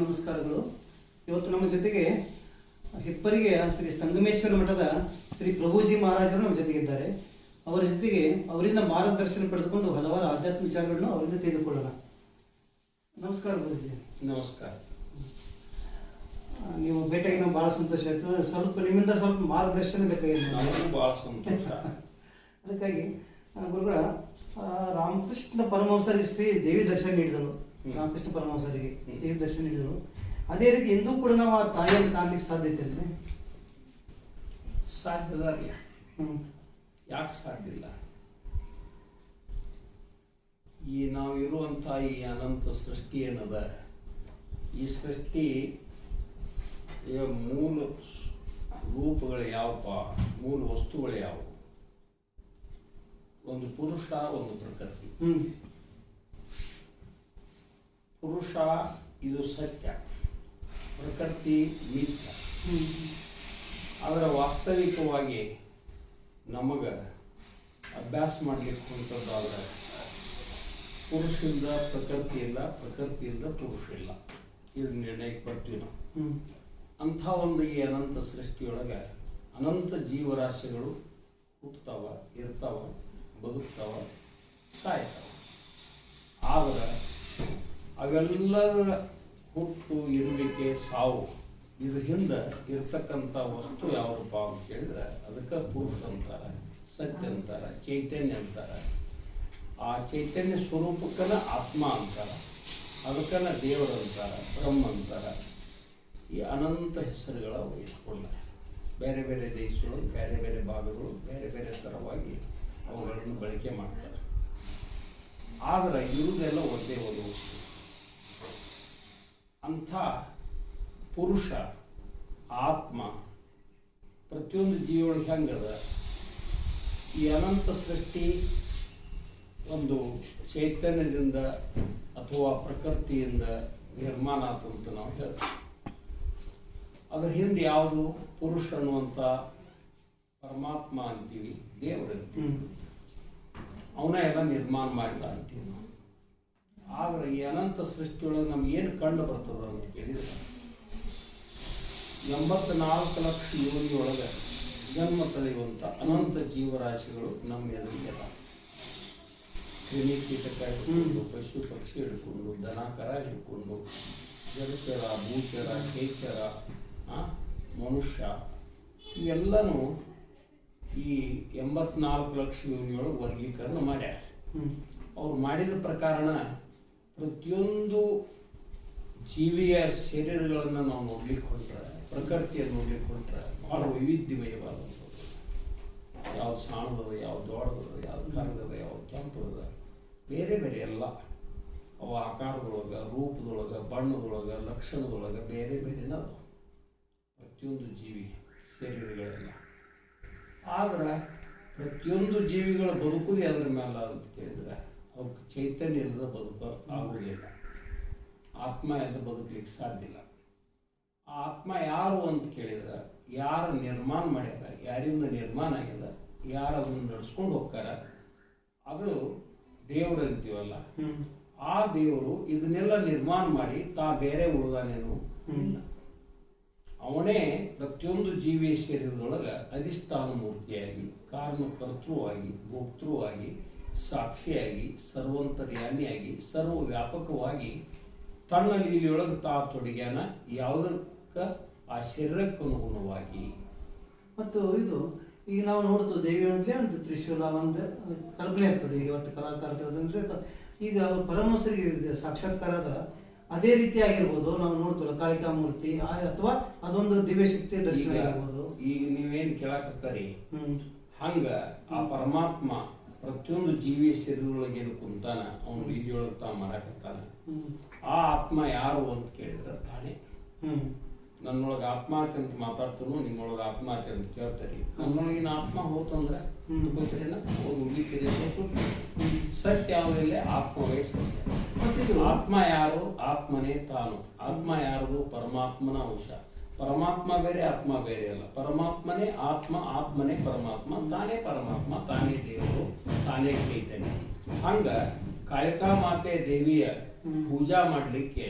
ನಮಸ್ಕಾರಗಳು. ಇವತ್ತು ನಮ್ಮ ಜೊತೆಗೆ ಹೆಪ್ಪರಿಗೆ ಶ್ರೀ ಸಂಗಮೇಶ್ವರ ಮಠದ ಶ್ರೀ ಪ್ರಭುಜಿ ಮಹಾರಾಜರು ನಮ್ಮ ಜೊತೆಗಿದ್ದಾರೆ ಅವರ ಜೊತೆಗೆ ಅವರಿಂದ ಮಾರ್ಗದರ್ಶನ ಪಡೆದುಕೊಂಡು ಹಲವಾರು ಆಧ್ಯಾತ್ಮಿಕ ವಿಚಾರಗಳನ್ನು ಅವರಿಂದ ತೆಗೆದುಕೊಳ್ಳೋಣ ನಮಸ್ಕಾರ ಗುರುಜಿ. ನಮಸ್ಕಾರ. ನೀವು ಭೇಟಿಯಾಗಿ ನಮ್ಗೆ ಬಹಳ ಸಂತೋಷ ಆಯ್ತು ಸ್ವಲ್ಪ ನಿಮ್ಮಿಂದ ಸ್ವಲ್ಪ ಮಾರ್ಗದರ್ಶನ ಲೆಕ್ಕ ಬಹಳ ಸಂತೋಷ. ಅದಕ್ಕಾಗಿ ಗುರುಗಳ ರಾಮಕೃಷ್ಣ ಪರಮಹಂಸರಿ ಶ್ರೀ ದೇವಿ ದರ್ಶನ ನೀಡಿದರು. ರಾಮಕೃಷ್ಣ ಪರಮಹಂಸರಿಗೆ ದೇವ್ರ ದೇವಿ ದರ್ಶನ ನೀಡಿದರು ಅದೇ ರೀತಿ ಎಂದೂ ಕೂಡ ನಾವು ಆ ತಾಯಿಯನ್ನು ಕಾಣ್ಲಿಕ್ಕೆ ಸಾಧ್ಯತೆ ಅಂದ್ರೆ? ಸಾಧ್ಯದ ಹ್ಮ್. ಯಾಕೆ ಸಾಧ್ಯ ಇಲ್ಲ? ಈ ನಾವಿರುವಂಥ ಈ ಅನಂತ ಸೃಷ್ಟಿ ಏನದ? ಈ ಸೃಷ್ಟಿ ಮೂಲ ರೂಪಗಳು ಯಾವಪ್ಪ? ಮೂಲ ವಸ್ತುಗಳು ಯಾವುವು ಒಂದು ಪುರುಷ ಒಂದು ಪ್ರಕೃತಿ. ಪುರುಷ ಇದು ಸತ್ಯ. ಪ್ರಕೃತಿ ಹ್ಮ್ ಆದರೆ ವಾಸ್ತವಿಕವಾಗಿ ನಮಗೆ ಅಭ್ಯಾಸ ಮಾಡಲಿಕ್ಕೆ ಹೊಂಟದ್ದಾದ್ರೆ ಪುರುಷಿಂದ ಪ್ರಕೃತಿ ಇಲ್ಲ ಪ್ರಕೃತಿಯಿಂದ ಪುರುಷ ಇಲ್ಲ. ಇದು ನಿರ್ಣಯಕ್ಕೆ ಬರ್ತೀವಿ ನಾವು. ಅಂಥ ಒಂದು ಈ ಅನಂತ ಸೃಷ್ಟಿಯೊಳಗೆ ಅನಂತ ಜೀವರಾಶಿಗಳು ಹುಟ್ಟುತ್ತವೆ ಇರ್ತಾವ ಬದುಕ್ತಾವ ಸಾಯ್ತಾವ. ಆದ್ರೆ ಅವೆಲ್ಲರ ಹುಟ್ಟು ಇರುವಿಕೆ ಸಾವು. ಇದ್ರ ಹಿಂದೆ ಇರ್ತಕ್ಕಂಥ ವಸ್ತು ಯಾವುದಪ್ಪ ಅಂತ ಕೇಳಿದ್ರೆ ಅದಕ್ಕೆ ಪುರುಷ ಅಂತಾರೆ, ಸತ್ಯ ಅಂತಾರೆ, ಚೈತನ್ಯ ಅಂತಾರೆ. ಆ ಚೈತನ್ಯ ಸ್ವರೂಪಕ್ಕನ ಆತ್ಮ ಅಂತಾರೆ, ಅದಕ್ಕನ ದೇವರು ಅಂತಾರೆ, ಬ್ರಹ್ಮ ಅಂತಾರೆ. ಈ ಅನಂತ ಹೆಸರುಗಳ ಇಟ್ಕೊಂಡಾರೆ ಬೇರೆ ಬೇರೆ ದೇಶಗಳು, ಬೇರೆ ಬೇರೆ ಭಾಗಗಳು, ಬೇರೆ ಬೇರೆ ಥರವಾಗಿ ಅವುಗಳನ್ನು ಬಳಕೆ ಮಾಡ್ತಾರೆ. ಆದರೆ ಇರುವುದೆಲ್ಲ ಒಂದೇ ಒಂದು ವಸ್ತು. ಅಂಥ ಪುರುಷ ಆತ್ಮ ಪ್ರತಿಯೊಂದು ಜೀವಿಯೊಳಗೆ ಹೆಂಗದ? ಈ ಅನಂತ ಸೃಷ್ಟಿ ಒಂದು ಚೈತನ್ಯದಿಂದ ಅಥವಾ ಪ್ರಕೃತಿಯಿಂದ ನಿರ್ಮಾಣ ಆತು ಅಂತ ನಾವು ಹೇಳ್ತೀವಿ. ಅದರ ಹಿಂದೆ ಯಾವುದು? ಪುರುಷ ಅನ್ನುವಂಥ ಪರಮಾತ್ಮ ಅಂತೀವಿ ದೇವರಂತೀವಿ ಅವನ ಎಲ್ಲ ನಿರ್ಮಾಣ ಮಾಡಿದ ಅಂತೀವಿ ನಾವು. ಆದ್ರೆ ಈ ಅನಂತ ಸೃಷ್ಟಿಯೊಳಗೆ ನಮ್ಗೆ ಏನು ಕಂಡು ಬರ್ತದ ಅಂತ ಕೇಳಿದ್ರೆ ಎಂಬತ್ನಾಲ್ಕು ಲಕ್ಷ ಯೋನಿಯೊಳಗೆ ಜನ್ಮ ತಳೆಯುವಂಥ ಅನಂತ ಜೀವರಾಶಿಗಳು ನಮ್ಮ ಎದುರಿಗೆ ಅದಾವ. ಕ್ರಿಮಿ ಕೀಟಕ ಹಿಡ್ಕೊಂಡು ಪಶು ಪಕ್ಷಿ ಹಿಡ್ಕೊಂಡು ದನ ಕರ ಹಿಡ್ಕೊಂಡು ಜಲಚರ ಭೂಚರ ಕೇಚರ ಮನುಷ್ಯ ಇವೆಲ್ಲನೂ ಈ ಎಂಬತ್ನಾಲ್ಕು ಲಕ್ಷ ಯೋನಿಯೊಳಗೆ ವರ್ಗೀಕರಣ ಮಾಡ್ಯಾರ. ಅವ್ರು ಮಾಡಿದ ಪ್ರಕಾರನ ಪ್ರತಿಯೊಂದು ಜೀವಿಯ ಶರೀರಗಳನ್ನು ನಾವು ನೋಡ್ಲಿಕ್ಕೆ ಹೊಂಟ್ರೆ ಪ್ರಕೃತಿಯನ್ನು ನೋಡ್ಲಿಕ್ಕೆ ಹೊಂಟ್ರೆ ಬಹಳ ವೈವಿಧ್ಯಮಯವಾದಂಥದ್ದು. ಯಾವ ಸಾಣದದ ಯಾವ ದೊಡ್ಡದದ ಯಾವ ಕರಗದ ಯಾವ ಕೆಂಪದ ಬೇರೆ ಬೇರೆ ಎಲ್ಲ ಅವ ಆಕಾರದೊಳಗೆ, ರೂಪದೊಳಗೆ, ಬಣ್ಣದೊಳಗೆ, ಲಕ್ಷಣದೊಳಗೆ ಬೇರೆ ಬೇರೆನ ಪ್ರತಿಯೊಂದು ಜೀವಿ ಶರೀರಗಳೆಲ್ಲ ಆದ್ರೆ ಪ್ರತಿಯೊಂದು ಜೀವಿಗಳ ಬದುಕುದೇ ಅದ್ರ ಮೇಲೆ ಅಂತ ಅವಕ್ಕೆ ಚೈತನ್ಯ ಇಲ್ಲದ ಬದುಕು ಆಗುವುದಿಲ್ಲ ಆತ್ಮ ಇಲ್ಲದ ಬದುಕಲಿಕ್ಕೆ ಸಾಧ್ಯ ಇಲ್ಲ. ಆ ಆತ್ಮ ಯಾರು ಅಂತ ಕೇಳಿದ್ರೆ ಯಾರು ನಿರ್ಮಾಣ ಮಾಡ್ಯಾರ ಯಾರಿಂದ ನಿರ್ಮಾಣ ಆಗ್ಯದ ಯಾರು ಅದನ್ನು ನಡ್ಸ್ಕೊಂಡು ಹೋಗ್ತಾರ ಅದು ದೇವ್ರು ಅಂತೀವಲ್ಲ. ಆ ದೇವರು ಇದನ್ನೆಲ್ಲ ನಿರ್ಮಾಣ ಮಾಡಿ ತಾ ಬೇರೆ ಉಳಿದಾನೇನು ಇಲ್ಲ. ಅವನೇ ಪ್ರತಿಯೊಂದು ಜೀವಿ ಶರೀರದೊಳಗೆ ಅಧಿಷ್ಠಾನ ಮೂರ್ತಿಯಾಗಿ ಕಾರಣಕರ್ತೃವಾಗಿ ಭೋಕ್ತೃವಾಗಿ ಸಾಕ್ಷಿಯಾಗಿ ಸರ್ವಂತರ್ಯಾಮಿಯಾಗಿ ಸರ್ವ ವ್ಯಾಪಕವಾಗಿ ತನ್ನ ಲೀಲೆಯೊಳಗೆ ತಾ ತೊಡಗ್ಯಾನ ಯಾವುದಕ್ಕ ಆ ಶರೀರಕ್ಕೆ ಅನುಗುಣವಾಗಿ ಮತ್ತು ಇದು ಈಗ ನಾವು ನೋಡ್ತು ದೇವಿ ಅಂತಲೇ ಒಂದು ತ್ರಿಶೂಲ ಒಂದು ಕಲ್ಪನೆ ಇರ್ತದೆ. ಈಗ ಇವತ್ತು ಕಲಾಕಾರ ಅಂದ್ರೆ ಈಗ ಪರಮಹಂಸರಿಗೆ ಸಾಕ್ಷಾತ್ಕಾರ ಆದ್ರೆ ಅದೇ ರೀತಿ ಆಗಿರ್ಬೋದು. ನಾವು ನೋಡ್ತೇವೆ ಕಾಳಿಕಾ ಮೂರ್ತಿ ಅಥವಾ ಅದೊಂದು ದಿವ್ಯ ಶಕ್ತಿ ದರ್ಶನ ಆಗಿರ್ಬೋದು ಈಗ ನೀವೇನು ಕೇಳಾಕತ್ತಾರಿ? ಹಂಗ ಆ ಪರಮಾತ್ಮ ಪ್ರತಿಯೊಂದು ಜೀವಿ ಶರೀರದೊಳಗೆ ಕುಂತಾನ ಅವನು ಬೀದಿಯೊಳಗೆ ತಾ ಮಾಡಾಕತ್ತಾನ ಆ ಆತ್ಮ ಯಾರು ಅಂತ ಕೇಳಿದ್ರೆ ತಾನೇ. ನನ್ನೊಳಗೆ ಆತ್ಮಹತ್ಯೆ ಅಂತ ಮಾತಾಡ್ತಾನು ನಿಮ್ಮೊಳಗೆ ಆತ್ಮಹತ್ಯೆ ಅಂತ ಕೇಳ್ತಾರೆ. ನನ್ನೊಳಗಿನ ಆತ್ಮ ಹೋತಂದ್ರೆ. ಗೊತ್ತಿರೇನ ಹೋಗಿ ಉಳಿತೀರಿ ಸತ್ಯ ಅವರಲ್ಲಿ ಆತ್ಮವೇ ಸತ್ಯ. ಆತ್ಮ ಯಾರು? ಆತ್ಮನೇ ತಾನು. ಆತ್ಮ ಯಾರದು? ಪರಮಾತ್ಮನ ಅಂಶ. ಪರಮಾತ್ಮ ಬೇರೆ ಆತ್ಮ ಬೇರೆ ಅಲ್ಲ. ಪರಮಾತ್ಮನೇ ಆತ್ಮ ಆತ್ಮನೇ ಪರಮಾತ್ಮ ತಾನೇ ಪರಮಾತ್ಮ ತಾನೇ ದೇವರು. ತಾನೇ ಕೇಳ್ತೇನೆ. ಹಂಗ ಕಾಳಿಕಾ ಮಾತೆ ದೇವಿಯ ಪೂಜಾ ಮಾಡಲಿಕ್ಕೆ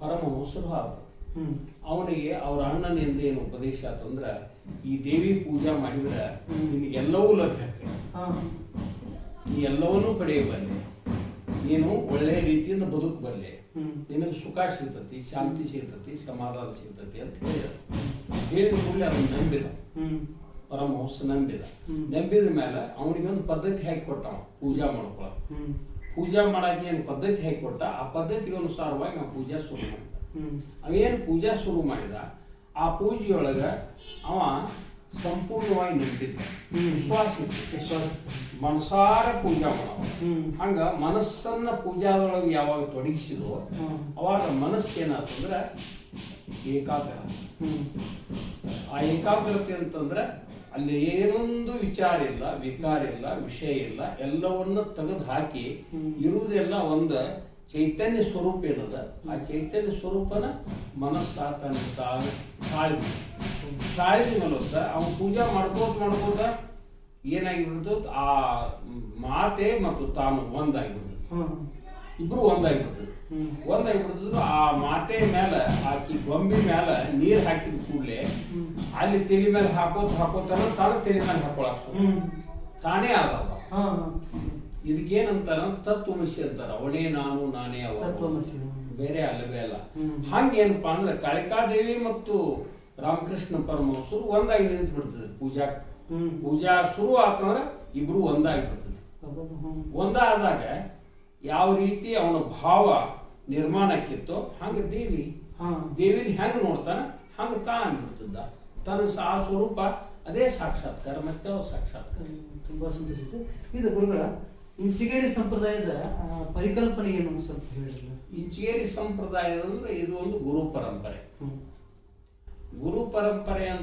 ಪರಮಹಂಸರು ಹ್ಮ್. ಅವನಿಗೆ ಅವ್ರ ಅಣ್ಣನಿಂದ ಏನು ಉಪದೇಶ ಆತಂದ್ರ ಈ ದೇವಿ ಪೂಜಾ ಮಾಡಿದ್ರೆ ನಿನಗೆಲ್ಲವೂ ಲಭ್ಯ ನೀ ಎಲ್ಲವನ್ನೂ ಪಡೆಯಬಲ್ಲೆ. ನೀನು ಒಳ್ಳೆಯ ರೀತಿಯಿಂದ ಬದುಕಬಲ್ಲೆ. ಹ್ಮ್. ನಿನಗೆ ಸುಖ ಸಿಗ್ತತಿ ಶಾಂತಿ ಸಿಗ್ತತಿ ಸಮಾಧಾನ ಸಿಗ್ತತಿ ಅಂತ ಹೇಳಿದ ಹೇಳಿದ ಕೂಡಲೇ ಅವನು ನಂಬಿದ. ಪರಮಹಂಸ ನಂಬಿದ. ನಂಬಿದ ಮೇಲೆ ಅವನಿಗೆ ಒಂದು ಪದ್ಧತಿ ಹಾಕಿ ಕೊಟ್ಟ ಪೂಜಾ ಮಾಡ್ಕೊಳ. ಪೂಜಾ ಮಾಡಕ್ಕೆ ಏನು ಪದ್ಧತಿ ಹಾಕಿ ಕೊಟ್ಟ ಆ ಪದ್ಧತಿಗೆ ಅನುಸಾರವಾಗಿ ನಾವು ಪೂಜಾ ಶುರು ಮಾಡಿದ. ಅವೇನು ಪೂಜಾ ಶುರು ಮಾಡಿದ ಆ ಪೂಜೆಯೊಳಗ ಅವ ಸಂಪೂರ್ಣವಾಗಿ ನಂಬಿದ್ದ. ವಿಶ್ವಾಸ ಇತ್ತು ವಿಶ್ವಾಸ ಮನಸಾರ ಪೂಜಾ ಮಾಡವ ಹ್ಮ್. ಹಂಗ ಮನಸ್ಸನ್ನ ಪೂಜಾದೊಳಗೆ ಯಾವಾಗ ತೊಡಗಿಸಿದೋ. ಅವಾಗ ಮನಸ್ಸು ಏಕಾಗ್ರತೆ. ಏಕಾಗ್ರ ಆ ಏಕಾಗ್ರತೆ ಅಂತಂದ್ರೆ ಅಲ್ಲಿ ಏನೊಂದು ವಿಚಾರ ಇಲ್ಲ ವಿಕಾರ ಇಲ್ಲ ವಿಷಯ ಇಲ್ಲ ಎಲ್ಲವನ್ನ ತೆಗೆದು ಹಾಕಿ. ಇರುವುದೆಲ್ಲ ಒಂದು ಚೈತನ್ಯ ಸ್ವರೂಪ ಏನದ? ಆ ಚೈತನ್ಯ ಸ್ವರೂಪನ ಮನಸ್ಸ ತಾಳ್ಮೆ ತಾಳ್ಮೆ ಮೇಲೊತ್ತ ಅವನು ಪೂಜಾ ಮಾಡ್ಕೋತ ಮಾಡ್ಕೋತ ಏನಾಗಿಬಿಡ್ತು? ಆ ಮಾತೆ ಮತ್ತು ತಾನು ಒಂದಾಗಿಬಿಡ್ತದೆ. ಇಬ್ರು ಒಂದಾಗಿಬಿಡ್ತದೆ. ಒಂದಾಗಿಬಿಡ್ತದ ಒಂದಾಗಿಬಿಡ್ತದ್ರು ಆ ಮಾತೆ ಮೇಲೆ ಆಕಿ ಗೊಂಬೆ ಮೇಲೆ ನೀರು ಹಾಕಿದ ಕೂಡಲೇ ಅಲ್ಲಿ ತಲೆ ಮೇಲೆ ಹಾಕೋತ ಹಾಕೋತಾನ ತಾನು ತಲೆ ಮೇಲೆ ಹಾಕೊಳಕ್ ತಾನೇ ಹಾ. ಇದಕ್ಕೇನಂತಾರ? ತತ್ವಮಸಿ ಅಂತಾರ. ಅವನೇ ನಾನು ನಾನೇ ಅವ ತತ್ವಮಸಿ ಬೇರೆ ಅಲ್ಲವೇ ಅಲ್ಲ. ಹಂಗೆ ಹಂಗೇನಪ್ಪಾ ಅಂದ್ರೆ ಕಾಳಿಕಾದೇವಿ ಮತ್ತು ರಾಮಕೃಷ್ಣ ಪರಮಹಂಸರು ಒಂದಾಗಿ ನಿಂತು ಬಿಡ್ತದೆ ಪೂಜಾ ಪೂಜಾ ಶುರು ಆತಂದ್ರೆ ಇಬ್ರು ಒಂದಾಗಿ ಬಿಡ್ತದೆ ಒಂದಾದಾಗ ಯಾವ ರೀತಿ ಅವನ ಭಾವ ನಿರ್ಮಾಣಕ್ಕಿತ್ತೋ ಹಂಗ ದೇವಿ. ಹಾ. ದೇವಿನ ಹೆಂಗ್ ನೋಡ್ತಾನ? ಹಂಗ ತಾನಾಗ್ಬಿಡ್ತಿದ್ದ. ತನ್ನ ಆ ಸ್ವರೂಪ ಅದೇ ಸಾಕ್ಷಾತ್ಕಾರ ಮತ್ತೆ ಅವ್ರ ಸಾಕ್ಷಾತ್ಕಾರ. ತುಂಬ ಸಂತೋಷ ಇದೆ ಗುರುಗಳ ಇಂಚಿಗೇರಿ ಸಂಪ್ರದಾಯದ ಪರಿಕಲ್ಪನೆ ಏನು ಸ್ವಲ್ಪ ಹೇಳಿರಲ್ಲ ಇಂಚಿಗೇರಿ ಸಂಪ್ರದಾಯ ಅಂದ್ರೆ ಇದು ಒಂದು ಗುರು ಪರಂಪರೆ. ಗುರು ಪರಂಪರೆ ಅಂತ